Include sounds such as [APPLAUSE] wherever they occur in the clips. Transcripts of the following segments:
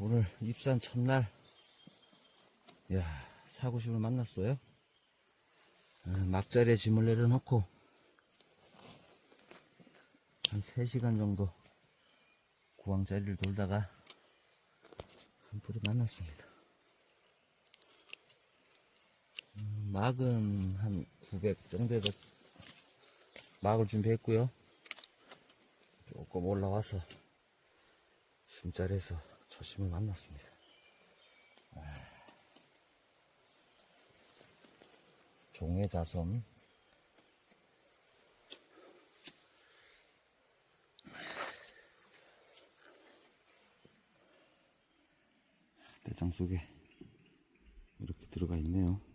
오늘 입산 첫날. 야, 사구심을 만났어요. 어, 막자리에 짐을 내려놓고 한 3시간 정도 구황자리를 돌다가 한 풀이 만났습니다. 음, 막은 한 900 정도에서 막을 준비했고요. 조금 올라와서 심자리에서 초심을 만났습니다. 아. 종해자섬 대장 속에 이렇게 들어가 있네요.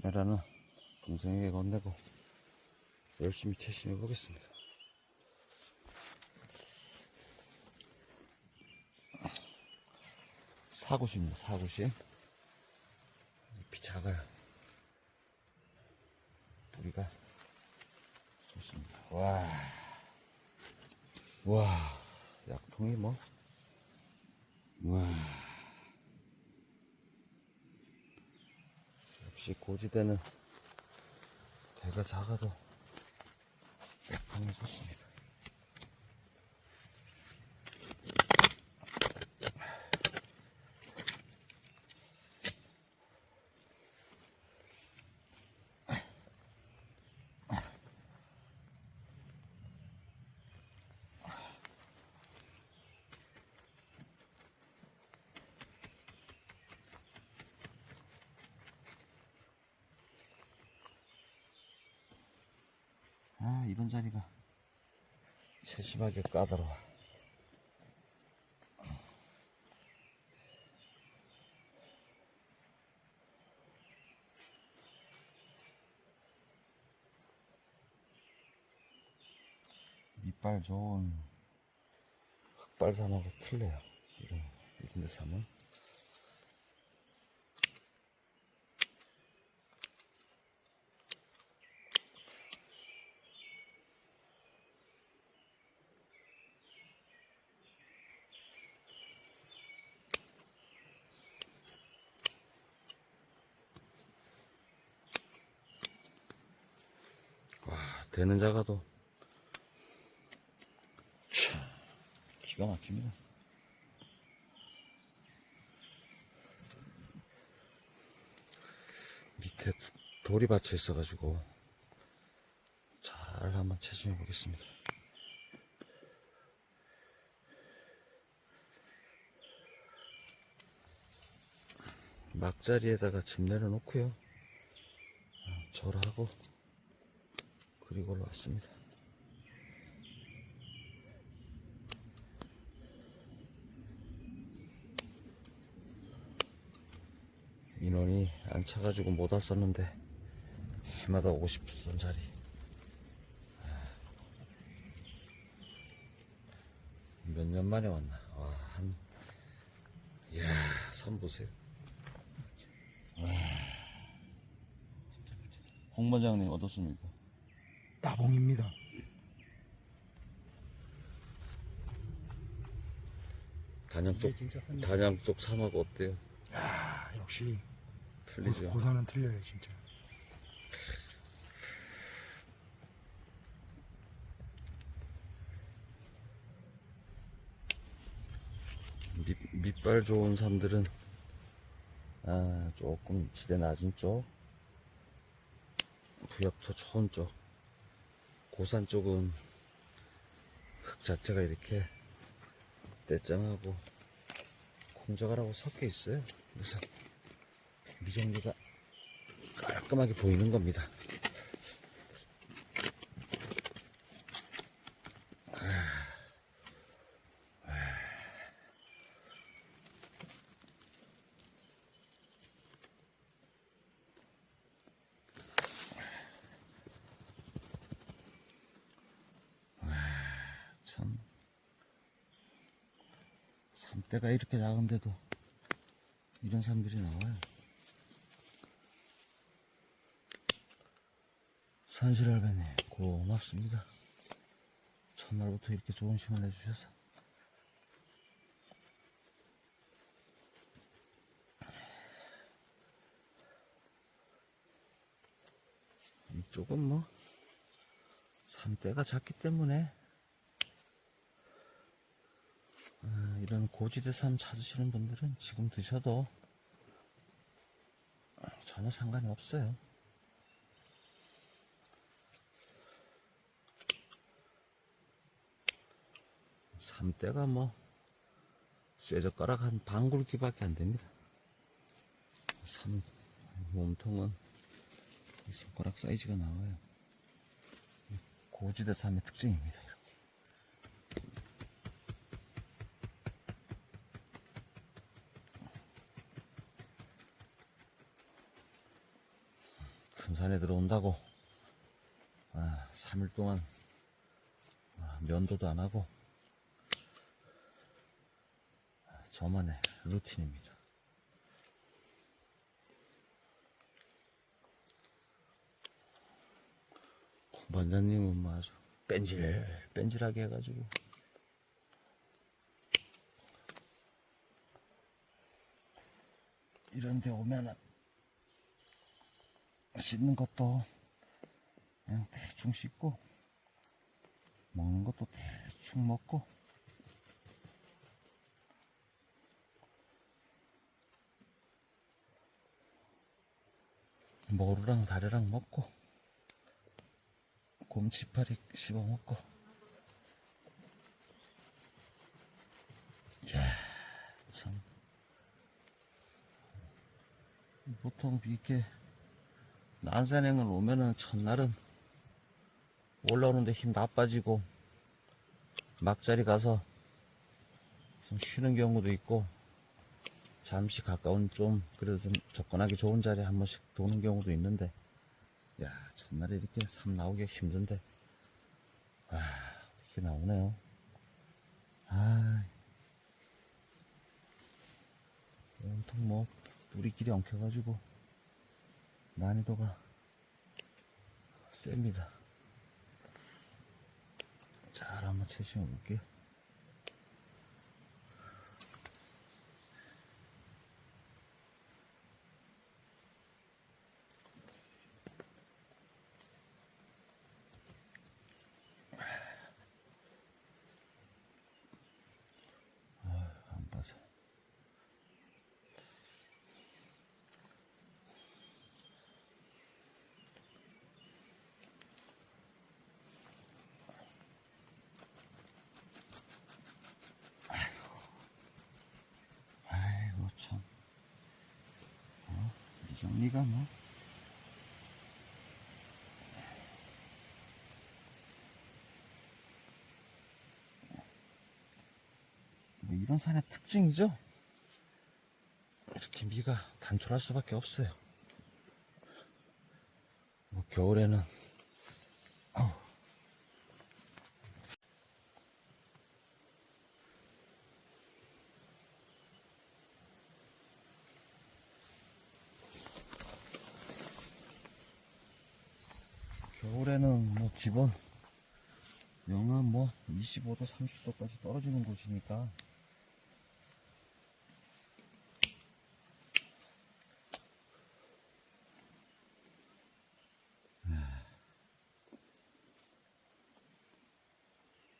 카메라는 동생에게 건네고 열심히 채심해 보겠습니다. 사구심입니다, 사구심. 잎이 작아요. 뿌리가 좋습니다. 와. 와. 약통이 뭐. 와. 역시 고지대는 대가 작아도 약통이 좋습니다. 아, 이런 자리가 세심하게 까다로워. 밑발 좋은 흑발삼하고 틀려요. 이런, 이런 데 삼은. 와, 되는 자가도 참 기가 막힙니다. 밑에 돌이 받쳐 있어가지고 잘 한번 채심해 보겠습니다. 막자리에다가 짐 내려놓고요. 아, 절하고 그리고 올라왔습니다. 인원이 안 차가지고 못 왔었는데 심하다 오고 싶었던 자리 몇 년 만에 왔나 와한 이야 산 보세요 홍 반장님 어떻습니까? 따봉입니다. 단양 쪽 단양 쪽 사막 어때요? 야 역시 틀리죠? 고, 고산은 틀려요 진짜. 밑, 밑발 좋은 삶들은 아 조금 지대 낮은 쪽 부엽토 초원 쪽 고산 쪽은 흙 자체가 이렇게 떼짱하고 콩자갈하고 섞여 있어요. 그래서 미정리가 깔끔하게 보이는 겁니다 참 삼대가 이렇게 작은데도 이런 사람들이 나와요. 산실할배님 고맙습니다. 첫날부터 이렇게 좋은 심을 해주셔서. 이쪽은 뭐 삼대가 작기 때문에 이런 고지대 삶 찾으시는 분들은 지금 드셔도 전혀 상관이 없어요. 삼대가 뭐 쇠젓가락 한 반굵기밖에 안 됩니다. 삼 몸통은 이 손가락 사이즈가 나와요. 이 고지대 삶의 특징입니다. 이렇게. 큰 산에 들어온다고. 아, 3일 동안 아, 면도도 안 하고. 아, 저만의 루틴입니다. 반장님은 뭐 아주 뺀질 뺀질하게 해가지고. 이런데 오면은 씻는 것도 그냥 대충 씻고 먹는 것도 대충 먹고. 머루랑 다리랑 먹고 곰치파리 씹어 먹고. 이야 참. 보통 이렇게 난산행을 오면은 첫날은 올라오는데 힘 나빠지고 막자리 가서 좀 쉬는 경우도 있고 잠시 가까운 좀 그래도 좀 접근하기 좋은 자리에 한 번씩 도는 경우도 있는데 야 첫날에 이렇게 삶 나오기 힘든데. 아 이렇게 나오네요. 아 온통 뭐 뿌리끼리 엉켜가지고 난이도가 셉니다. 잘 한번 채심해 볼게요 안 빠져. 아이고, 참. 어? 이 정리가 뭐. 뭐 이런 산의 특징이죠? 이렇게 미가 단촐할 수밖에 없어요. 뭐 겨울에는 아우. 겨울에는 뭐 기본 영하 뭐 25도 30도까지 떨어지는 곳이니까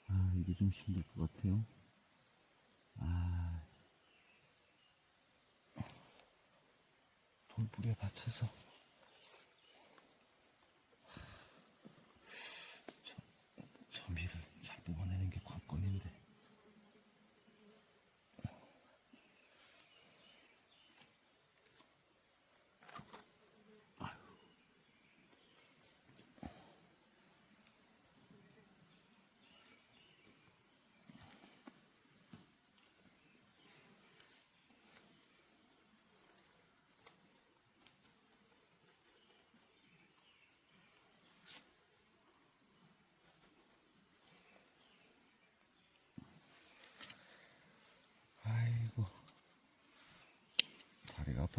아, 이게 좀 힘들 것 같아요. 아. 돌불에 받쳐서.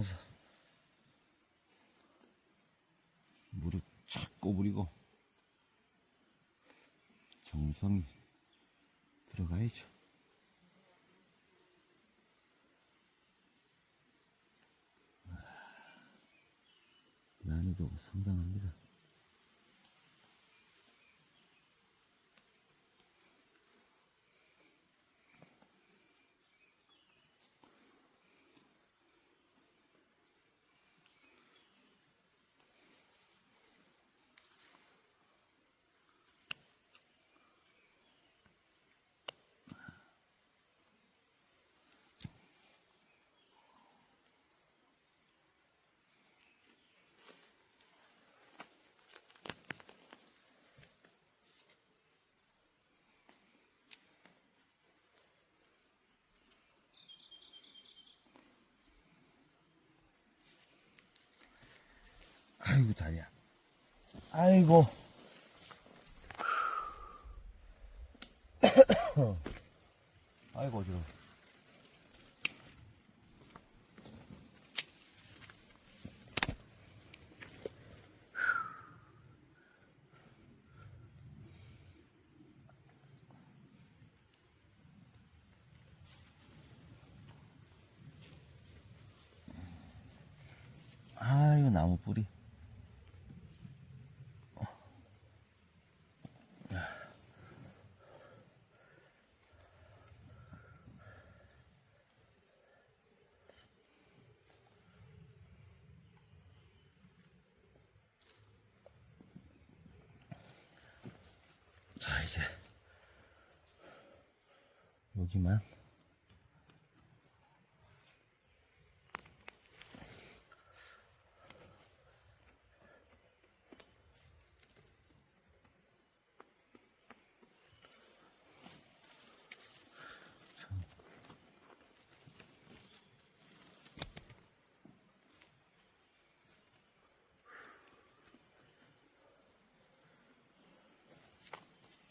싶어서 무릎 착 꼬부리고 정성이 들어가야죠. 난이도가 상당합니다. 아이고 다리야. 아이고. [COUGHS] 아이고 어지러워. 아이고 나무 뿌리. 자 이제 여기만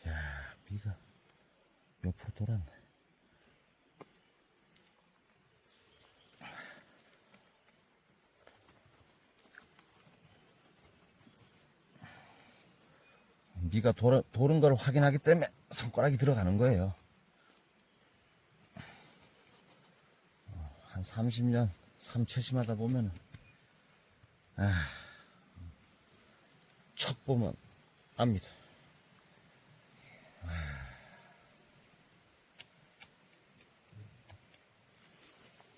야 비가 옆으로 돌았네 비가 돌아, 도는 걸 확인하기 때문에 손가락이 들어가는 거예요. 어, 한 30년 삼채심하다 보면 아, 척 보면 압니다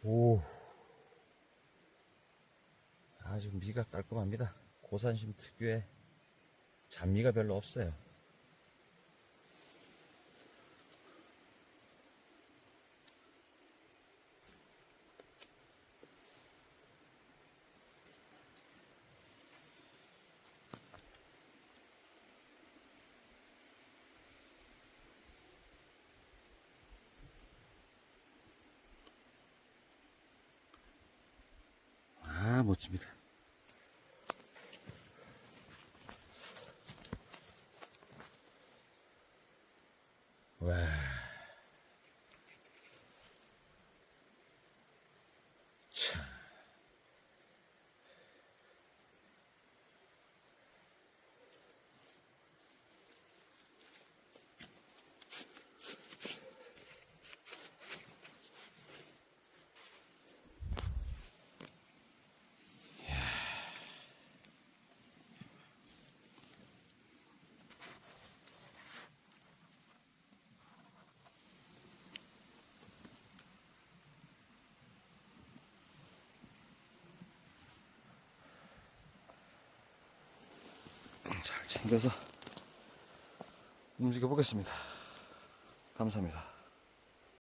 오. 아주 미가 깔끔합니다. 고산심 특유의 잔미가 별로 없어요. 아, 멋집니다. 와. 참. 잘 챙겨서 움직여 보겠습니다. 감사합니다.